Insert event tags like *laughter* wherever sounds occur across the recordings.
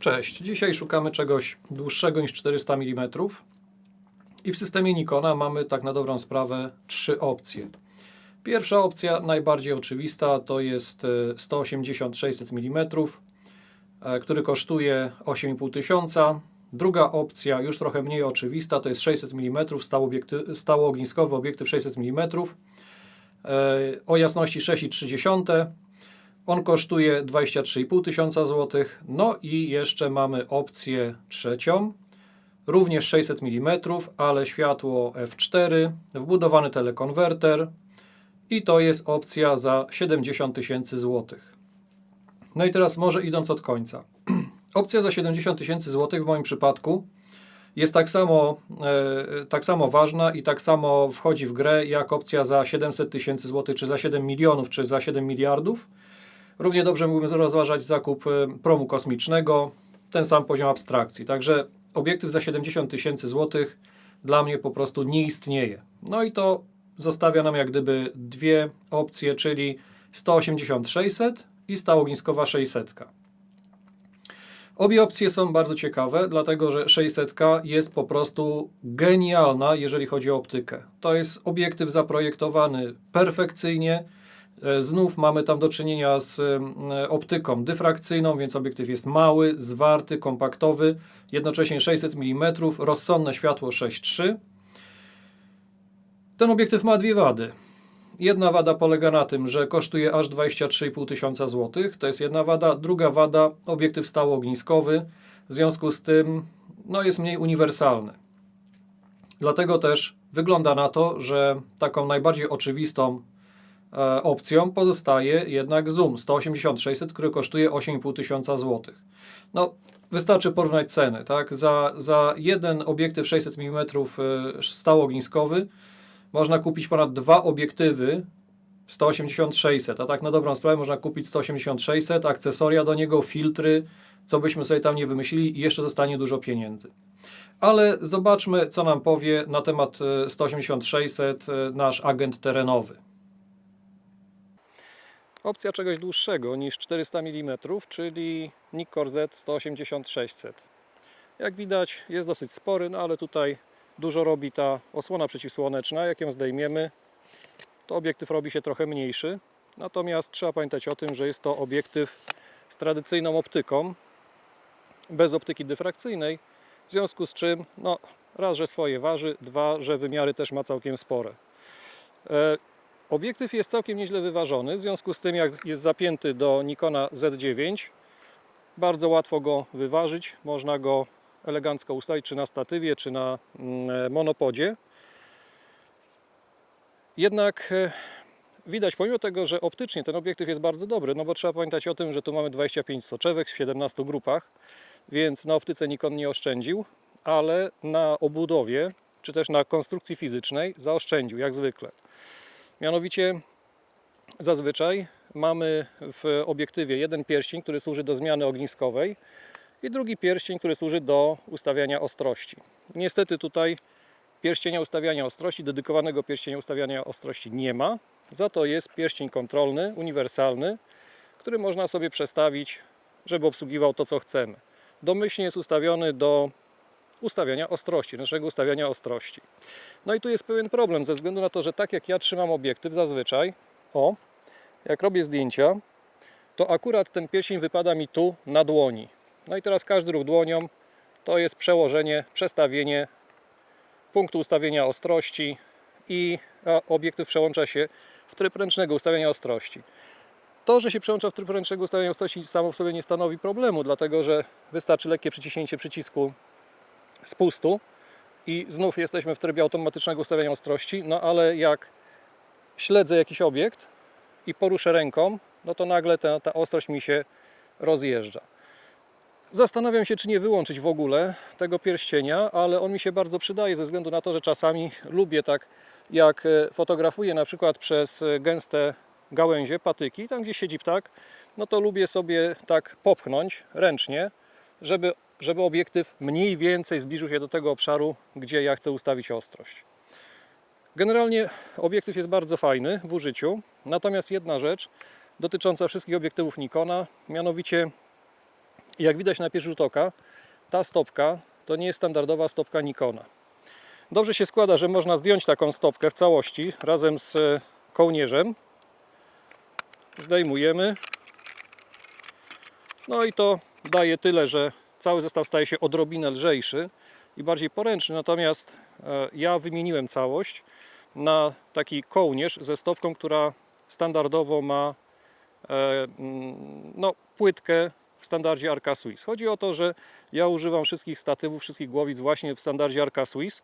Cześć, dzisiaj szukamy czegoś dłuższego niż 400 mm i w systemie Nikona mamy tak na dobrą sprawę trzy opcje. Pierwsza opcja, najbardziej oczywista, to jest e, 180-600 mm, e, który kosztuje 8,5 tysiąca. Druga opcja, już trochę mniej oczywista, to jest 600 mm, stało, obiekty, stało ogniskowy obiektyw 600 mm e, o jasności 6,3. On kosztuje 23,5 tysiąca złotych. No i jeszcze mamy opcję trzecią, również 600 mm, ale światło f4, wbudowany telekonwerter i to jest opcja za 70 tysięcy złotych. No i teraz może idąc od końca. *clears throat* Opcja za 70 tysięcy złotych w moim przypadku jest tak samo, e, tak samo ważna i tak samo wchodzi w grę jak opcja za 700 tysięcy złotych, czy za 7 milionów, czy za 7 miliardów. Równie dobrze mógłbym rozważać zakup e, promu kosmicznego, ten sam poziom abstrakcji. Także obiektyw za 70 tysięcy złotych dla mnie po prostu nie istnieje. No i to zostawia nam jak gdyby dwie opcje, czyli 180-600 i stałogniskowa 600. Obie opcje są bardzo ciekawe, dlatego że 600 jest po prostu genialna, jeżeli chodzi o optykę. To jest obiektyw zaprojektowany perfekcyjnie. E, Znów mamy tam do czynienia z e, optyką dyfrakcyjną, więc obiektyw jest mały, zwarty, kompaktowy, jednocześnie 600 mm, rozsądne światło 6.3. Ten obiektyw ma dwie wady. Jedna wada polega na tym, że kosztuje aż 23,5 tysiąca złotych. To jest jedna wada. Druga wada, obiektyw stałoogniskowy. W związku z tym no, jest mniej uniwersalny. Dlatego też wygląda na to, że taką najbardziej oczywistą opcją pozostaje jednak zoom 180-600, który kosztuje 8,5 tysiąca złotych. No, wystarczy porównać ceny. Tak? Za, za jeden obiektyw 600 mm e, stałoogniskowy można kupić ponad dwa obiektywy 180-600, a tak na dobrą sprawę można kupić 180-600, akcesoria do niego, filtry, co byśmy sobie tam nie wymyślili i jeszcze zostanie dużo pieniędzy. Ale zobaczmy, co nam powie na temat e, 180-600 e, nasz agent terenowy. Opcja czegoś dłuższego niż 400 mm, czyli Nikkor Z 180-600. Jak widać jest dosyć spory, no ale tutaj dużo robi ta osłona przeciwsłoneczna. Jak ją zdejmiemy, to obiektyw robi się trochę mniejszy. Natomiast trzeba pamiętać o tym, że jest to obiektyw z tradycyjną optyką, bez optyki dyfrakcyjnej, w związku z czym, no, raz, że swoje waży, dwa, że wymiary też ma całkiem spore. E, obiektyw jest całkiem nieźle wyważony, w związku z tym, jak jest zapięty do Nikona Z9, bardzo łatwo go wyważyć, można go elegancko ustawić, czy na statywie, czy na mm, monopodzie. Jednak e, widać, pomimo tego, że optycznie ten obiektyw jest bardzo dobry, no bo trzeba pamiętać o tym, że tu mamy 25 soczewek w 17 grupach, więc na optyce Nikon nie oszczędził, ale na obudowie, czy też na konstrukcji fizycznej zaoszczędził, jak zwykle. Mianowicie zazwyczaj mamy w obiektywie jeden pierścień, który służy do zmiany ogniskowej, i drugi pierścień, który służy do ustawiania ostrości. Niestety tutaj pierścienia ustawiania ostrości, dedykowanego pierścienia ustawiania ostrości nie ma. Za to jest pierścień kontrolny, uniwersalny, który można sobie przestawić, żeby obsługiwał to, co chcemy. Domyślnie jest ustawiony do ustawiania ostrości, naszego ustawiania ostrości. No i tu jest pewien problem, ze względu na to, że tak jak ja trzymam obiektyw zazwyczaj, o, jak robię zdjęcia, to akurat ten pierścień wypada mi tu na dłoni. No i teraz każdy ruch dłonią to jest przełożenie, przestawienie punktu ustawienia ostrości i obiektyw przełącza się w tryb ręcznego ustawiania ostrości. To, że się przełącza w tryb ręcznego ustawiania ostrości samo w sobie nie stanowi problemu, dlatego że wystarczy lekkie przyciśnięcie przycisku spustu i znów jesteśmy w trybie automatycznego ustawiania ostrości, no ale jak śledzę jakiś obiekt i poruszę ręką, no to nagle ta, ta ostrość mi się rozjeżdża. Zastanawiam się, czy nie wyłączyć w ogóle tego pierścienia, ale on mi się bardzo przydaje ze względu na to, że czasami lubię tak, jak e, fotografuję na przykład przez e, gęste gałęzie, patyki, tam gdzie siedzi ptak, no to lubię sobie tak popchnąć ręcznie, żeby, żeby obiektyw mniej więcej zbliżył się do tego obszaru, gdzie ja chcę ustawić ostrość. Generalnie obiektyw jest bardzo fajny w użyciu, natomiast jedna rzecz dotycząca wszystkich obiektywów Nikona, mianowicie jak widać na pierwszy rzut oka, ta stopka to nie jest standardowa stopka Nikona. Dobrze się składa, że można zdjąć taką stopkę w całości razem z e, kołnierzem. Zdejmujemy. No i to daje tyle, że cały zestaw staje się odrobinę lżejszy i bardziej poręczny. Natomiast e, ja wymieniłem całość na taki kołnierz ze stopką, która standardowo ma e, mm, no, płytkę w standardzie Arca Swiss. Chodzi o to, że ja używam wszystkich statywów, wszystkich głowic właśnie w standardzie Arca Swiss.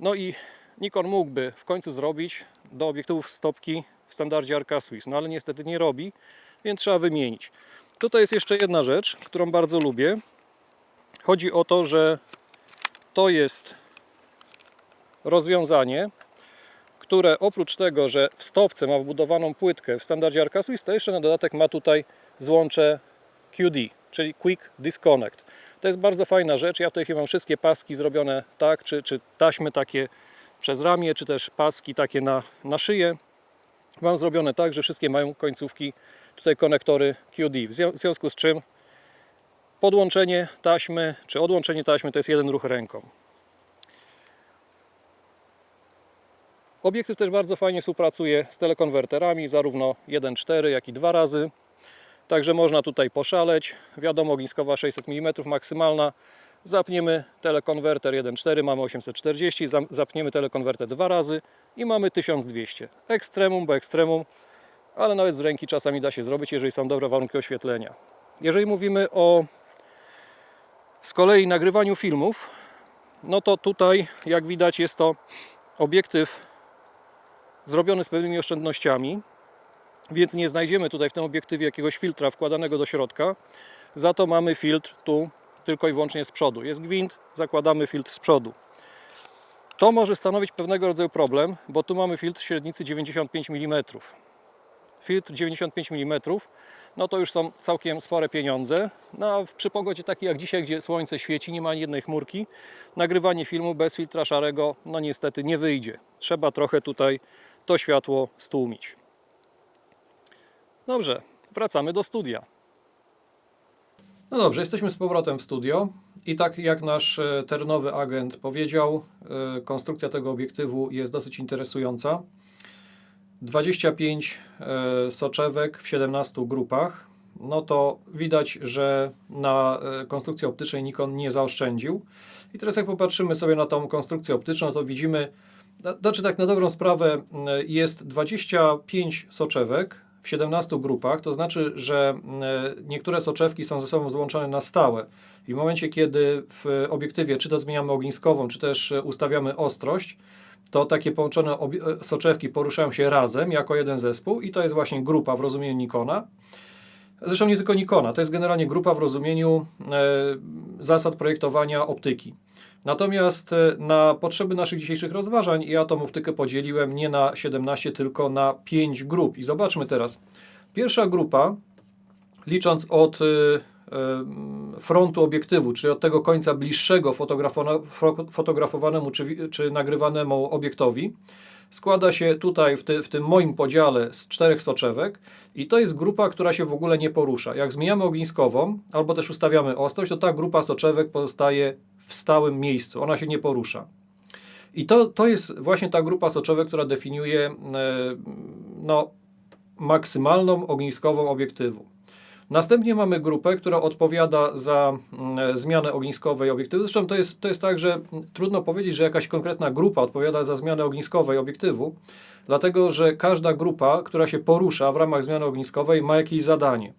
No i Nikon mógłby w końcu zrobić do obiektywów stopki w standardzie Arca Swiss, no ale niestety nie robi, więc trzeba wymienić. Tutaj jest jeszcze jedna rzecz, którą bardzo lubię. Chodzi o to, że to jest rozwiązanie, które oprócz tego, że w stopce ma wbudowaną płytkę w standardzie Arca Swiss, to jeszcze na dodatek ma tutaj złącze QD, czyli Quick Disconnect. To jest bardzo fajna rzecz. Ja w tej chwili mam wszystkie paski zrobione tak, czy, czy taśmy takie przez ramię, czy też paski takie na, na szyję. Mam zrobione tak, że wszystkie mają końcówki, tutaj konektory QD. W zwią- w związku z czym podłączenie taśmy, czy odłączenie taśmy to jest jeden ruch ręką. Obiektyw też bardzo fajnie współpracuje z telekonwerterami, zarówno 1.4, jak i 2 razy. Także można tutaj poszaleć. Wiadomo, ogniskowa 600 mm maksymalna. Zapniemy telekonwerter 1.4, mamy 840, zam- zapniemy telekonwerter dwa razy i mamy 1200. Ekstremum, bo ekstremum, ale nawet z ręki czasami da się zrobić, jeżeli są dobre warunki oświetlenia. Jeżeli mówimy o z kolei nagrywaniu filmów, no to tutaj, jak widać, jest to obiektyw zrobiony z pewnymi oszczędnościami, więc nie znajdziemy tutaj w tym obiektywie jakiegoś filtra wkładanego do środka. Za to mamy filtr tu tylko i wyłącznie z przodu. Jest gwint, zakładamy filtr z przodu. To może stanowić pewnego rodzaju problem, bo tu mamy filtr średnicy 95 mm. Filtr 95 mm, no to już są całkiem spore pieniądze. No a przy pogodzie takiej jak dzisiaj, gdzie słońce świeci, nie ma ani jednej chmurki, nagrywanie filmu bez filtra szarego, no niestety nie wyjdzie. Trzeba trochę tutaj to światło stłumić. Dobrze, wracamy do studia. No dobrze, jesteśmy z powrotem w studio i tak jak nasz e, terenowy agent powiedział, e, konstrukcja tego obiektywu jest dosyć interesująca. 25 e, soczewek w 17 grupach. No to widać, że na e, konstrukcji optycznej Nikon nie zaoszczędził. I teraz jak popatrzymy sobie na tą konstrukcję optyczną, to widzimy, znaczy tak na dobrą sprawę m, jest 25 soczewek w 17 grupach, to znaczy, że niektóre soczewki są ze sobą złączone na stałe. I w momencie, kiedy w obiektywie czy to zmieniamy ogniskową, czy też e, ustawiamy ostrość, to takie połączone e, soczewki poruszają się razem jako jeden zespół i to jest właśnie grupa w rozumieniu Nikona. Zresztą nie tylko Nikona, to jest generalnie grupa w rozumieniu e, zasad projektowania optyki. Natomiast e, na potrzeby naszych dzisiejszych rozważań ja tą optykę podzieliłem nie na 17, tylko na 5 grup. I zobaczmy teraz. Pierwsza grupa, licząc od e, frontu obiektywu, czyli od tego końca bliższego fotografowanemu czy, czy nagrywanemu obiektowi, składa się tutaj w, ty, w tym moim podziale z czterech soczewek i to jest grupa, która się w ogóle nie porusza. Jak zmieniamy ogniskową albo też ustawiamy ostrość, to ta grupa soczewek pozostaje w stałym miejscu, ona się nie porusza. I to, to jest właśnie ta grupa soczewek, która definiuje e, no, maksymalną ogniskową obiektywu. Następnie mamy grupę, która odpowiada za mm, zmianę ogniskowej obiektywu. Zresztą to jest, to jest tak, że mm, trudno powiedzieć, że jakaś konkretna grupa odpowiada za zmianę ogniskowej obiektywu, dlatego że każda grupa, która się porusza w ramach zmiany ogniskowej, ma jakieś zadanie.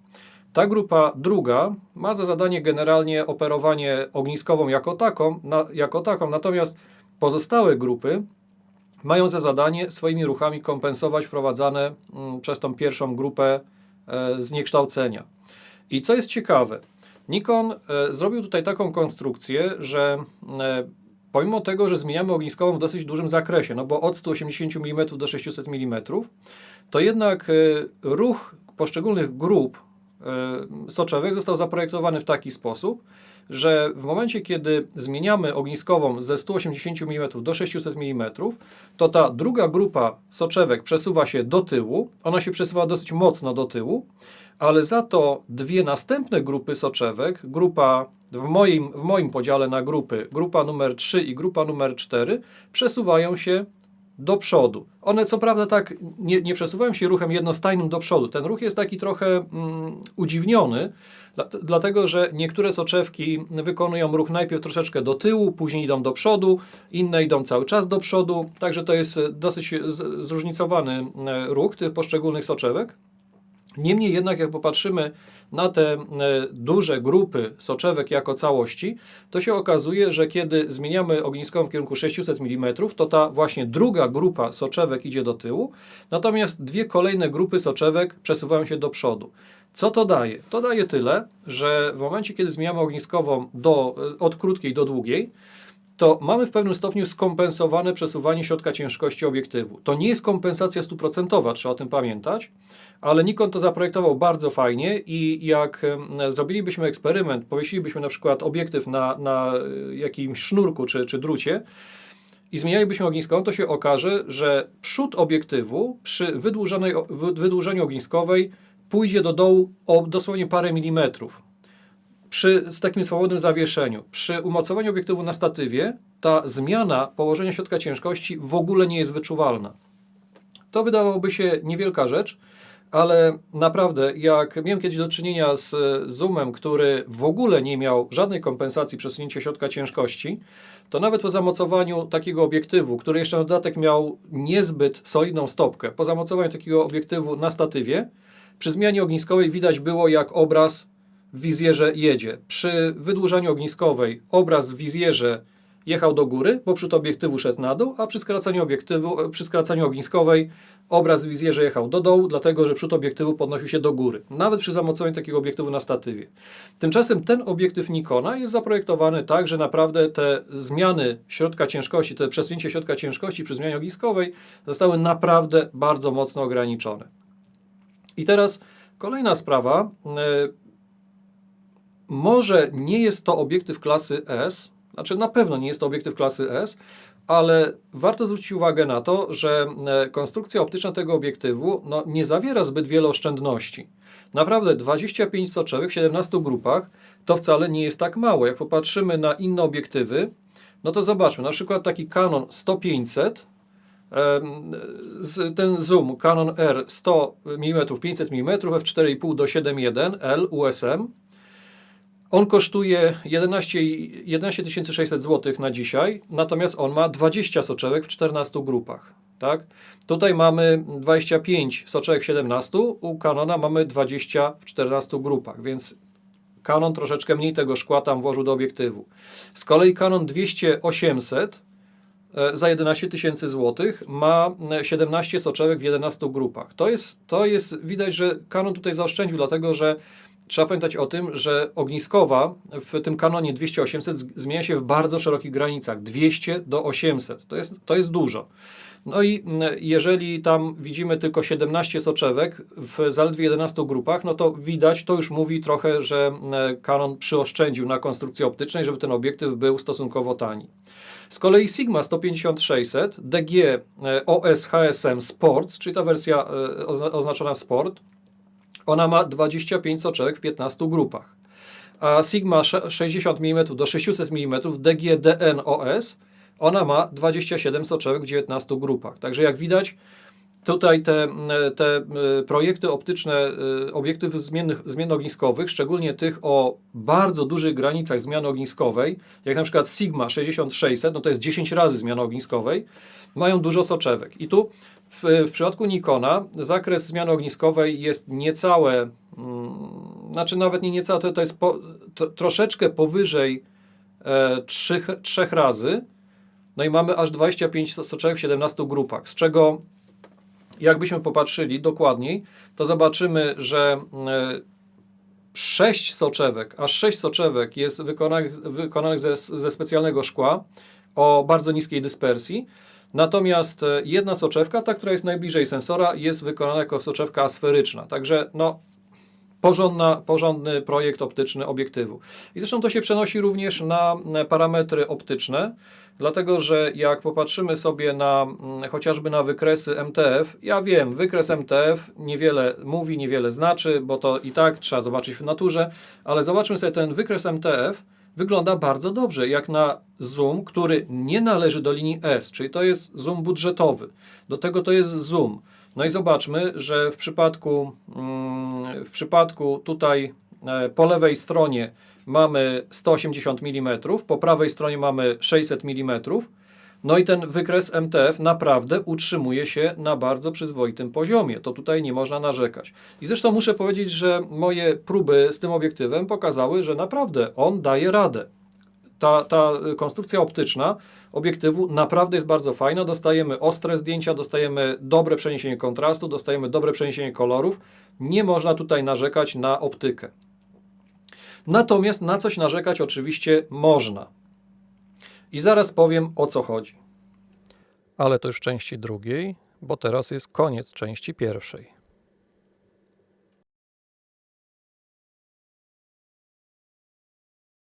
Ta grupa druga ma za zadanie generalnie operowanie ogniskową jako taką, na, jako taką natomiast pozostałe grupy mają za zadanie swoimi ruchami kompensować wprowadzane mm, przez tą pierwszą grupę e, zniekształcenia. I co jest ciekawe, Nikon e, zrobił tutaj taką konstrukcję, że e, pomimo tego, że zmieniamy ogniskową w dosyć dużym zakresie, no bo od 180 mm do 600 mm, to jednak e, ruch poszczególnych grup soczewek został zaprojektowany w taki sposób, że w momencie, kiedy zmieniamy ogniskową ze 180 mm do 600 mm, to ta druga grupa soczewek przesuwa się do tyłu. Ona się przesuwa dosyć mocno do tyłu, ale za to dwie następne grupy soczewek, grupa w moim, w moim podziale na grupy, grupa numer 3 i grupa numer 4, przesuwają się do przodu. One co prawda tak nie, nie przesuwają się ruchem jednostajnym do przodu. Ten ruch jest taki trochę mm, udziwniony, dla, dlatego że niektóre soczewki wykonują ruch najpierw troszeczkę do tyłu, później idą do przodu, inne idą cały czas do przodu, także to jest dosyć z- zróżnicowany e, ruch tych poszczególnych soczewek. Niemniej jednak, jak popatrzymy na te e, duże grupy soczewek jako całości, to się okazuje, że kiedy zmieniamy ogniskową w kierunku 600 mm, to ta właśnie druga grupa soczewek idzie do tyłu, natomiast dwie kolejne grupy soczewek przesuwają się do przodu. Co to daje? To daje tyle, że w momencie, kiedy zmieniamy ogniskową do, e, od krótkiej do długiej, to mamy w pewnym stopniu skompensowane przesuwanie środka ciężkości obiektywu. To nie jest kompensacja stuprocentowa, trzeba o tym pamiętać, ale Nikon to zaprojektował bardzo fajnie i jak zrobilibyśmy eksperyment, powiesilibyśmy na przykład obiektyw na, na y, jakimś sznurku czy, czy drucie i zmienialibyśmy ogniskową, to się okaże, że przód obiektywu przy wydłużeniu ogniskowej pójdzie do dołu o dosłownie parę milimetrów przy takim swobodnym zawieszeniu, przy umocowaniu obiektywu na statywie, ta zmiana położenia środka ciężkości w ogóle nie jest wyczuwalna. To wydawałoby się niewielka rzecz, ale naprawdę, jak miałem kiedyś do czynienia z zoomem, który w ogóle nie miał żadnej kompensacji przesunięcia środka ciężkości, to nawet po zamocowaniu takiego obiektywu, który jeszcze na dodatek miał niezbyt solidną stopkę, po zamocowaniu takiego obiektywu na statywie, przy zmianie ogniskowej widać było, jak obraz w wizjerze jedzie. Przy wydłużaniu ogniskowej obraz w wizjerze jechał do góry, bo przód obiektywu szedł na dół, a przy skracaniu obiektywu, e, przy skracaniu ogniskowej obraz w wizjerze jechał do dołu, dlatego że przód obiektywu podnosił się do góry. Nawet przy zamocowaniu takiego obiektywu na statywie. Tymczasem ten obiektyw Nikona jest zaprojektowany tak, że naprawdę te zmiany środka ciężkości, te przesunięcie środka ciężkości przy zmianie ogniskowej zostały naprawdę bardzo mocno ograniczone. I teraz kolejna sprawa. e, może nie jest to obiektyw klasy S, znaczy na pewno nie jest to obiektyw klasy S, ale warto zwrócić uwagę na to, że e, konstrukcja optyczna tego obiektywu no, nie zawiera zbyt wiele oszczędności. Naprawdę 25 soczewek w 17 grupach to wcale nie jest tak mało. Jak popatrzymy na inne obiektywy, no to zobaczmy, na przykład taki Canon 100-500, em, z- ten zoom Canon R 100 mm, 500 mm, f4,5 do 7.1 L USM, on kosztuje 11, 11 600 zł na dzisiaj, natomiast on ma 20 soczewek w 14 grupach. Tak? Tutaj mamy 25 soczewek w 17, u Canona mamy 20 w 14 grupach, więc Canon troszeczkę mniej tego szkła tam włożył do obiektywu. Z kolei Canon 200-800 e, za 11 tysięcy złotych ma e, 17 soczewek w 11 grupach. To jest, to jest, widać, że Canon tutaj zaoszczędził, dlatego że trzeba pamiętać o tym, że ogniskowa w tym kanonie 200-800 z- zmienia się w bardzo szerokich granicach, 200 do 800. To jest, to jest dużo. No i jeżeli tam widzimy tylko 17 soczewek w zaledwie 11 grupach, no to widać, to już mówi trochę, że Canon przyoszczędził na konstrukcji optycznej, żeby ten obiektyw był stosunkowo tani. Z kolei Sigma 150-600 DG OS HSM Sports, czyli ta wersja e, ozna- oznaczona Sport, ona ma 25 soczewek w 15 grupach. A Sigma sze- 60 mm do 600 mm DGDN OS, ona ma 27 soczewek w 19 grupach. Także jak widać, tutaj te, te e, projekty optyczne e, obiektów zmiennych, szczególnie tych o bardzo dużych granicach zmiany ogniskowej, jak na przykład Sigma 6600, no to jest 10 razy zmiana ogniskowej, mają dużo soczewek. I tu w, w przypadku Nikona zakres zmiany ogniskowej jest niecałe, mm, znaczy nawet nie niecałe, to, to jest po, to, troszeczkę powyżej e, trzech, trzech razy, no i mamy aż 25 soczewek w 17 grupach, z czego jakbyśmy popatrzyli dokładniej, to zobaczymy, że e, 6 soczewek, aż 6 soczewek jest wykonanych, wykonanych ze, ze specjalnego szkła o bardzo niskiej dyspersji. Natomiast e, jedna soczewka, ta, która jest najbliżej sensora, jest wykonana jako soczewka asferyczna. Także no, porządna, porządny projekt optyczny obiektywu. I zresztą to się przenosi również na parametry optyczne, dlatego że jak popatrzymy sobie na mm, chociażby na wykresy MTF, ja wiem, wykres MTF niewiele mówi, niewiele znaczy, bo to i tak trzeba zobaczyć w naturze, ale zobaczmy sobie ten wykres MTF, wygląda bardzo dobrze, jak na zoom, który nie należy do linii S, czyli to jest zoom budżetowy. Do tego to jest zoom. No i zobaczmy, że w przypadku, mm, w przypadku tutaj e, po lewej stronie mamy 180 mm, po prawej stronie mamy 600 mm. No i ten wykres MTF naprawdę utrzymuje się na bardzo przyzwoitym poziomie. To tutaj nie można narzekać. I zresztą muszę powiedzieć, że moje próby z tym obiektywem pokazały, że naprawdę on daje radę. Ta, ta konstrukcja optyczna obiektywu naprawdę jest bardzo fajna. Dostajemy ostre zdjęcia, dostajemy dobre przeniesienie kontrastu, dostajemy dobre przeniesienie kolorów. Nie można tutaj narzekać na optykę. Natomiast na coś narzekać oczywiście można. I zaraz powiem o co chodzi. Ale to już w części drugiej, bo teraz jest koniec części pierwszej.